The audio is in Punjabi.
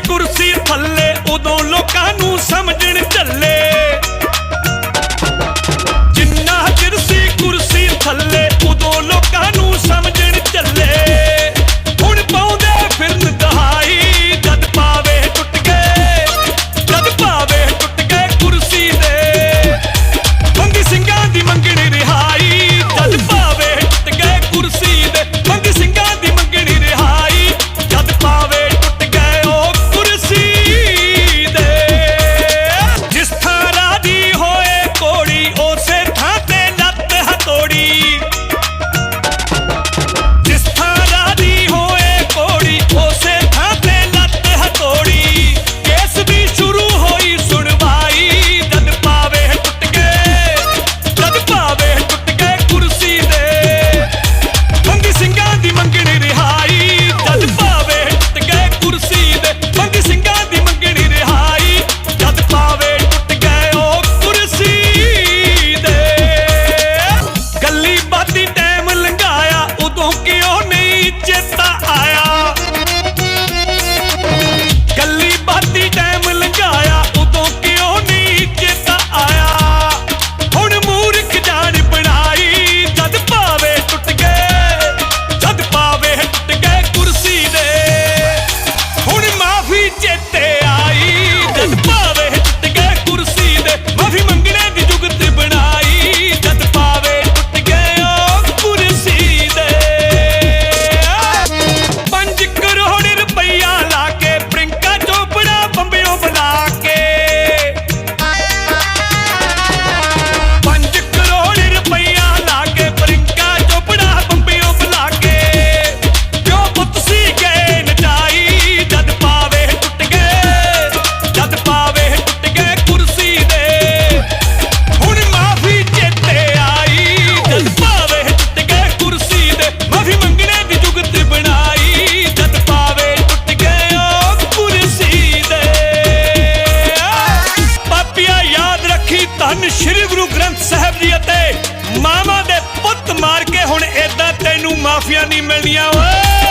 ਕੁਰਸੀ ਥੱਲੇ ਉਦੋਂ ਲੋਕਾਂ ਨੂੰ ਧੰਨ ਸ੍ਰੀ ਗੁਰੂ ਗ੍ਰੰਥ ਸਾਹਿਬ ਜੀ ਅਤੇ ਮਾਮਾ ਦੇ ਪੁੱਤ ਮਾਰ ਕੇ ਹੁਣ ਐਦਾਂ ਤੈਨੂੰ ਮਾਫੀਆਂ ਨਹੀਂ ਮਿਲਣੀਆਂ, ਓਏ!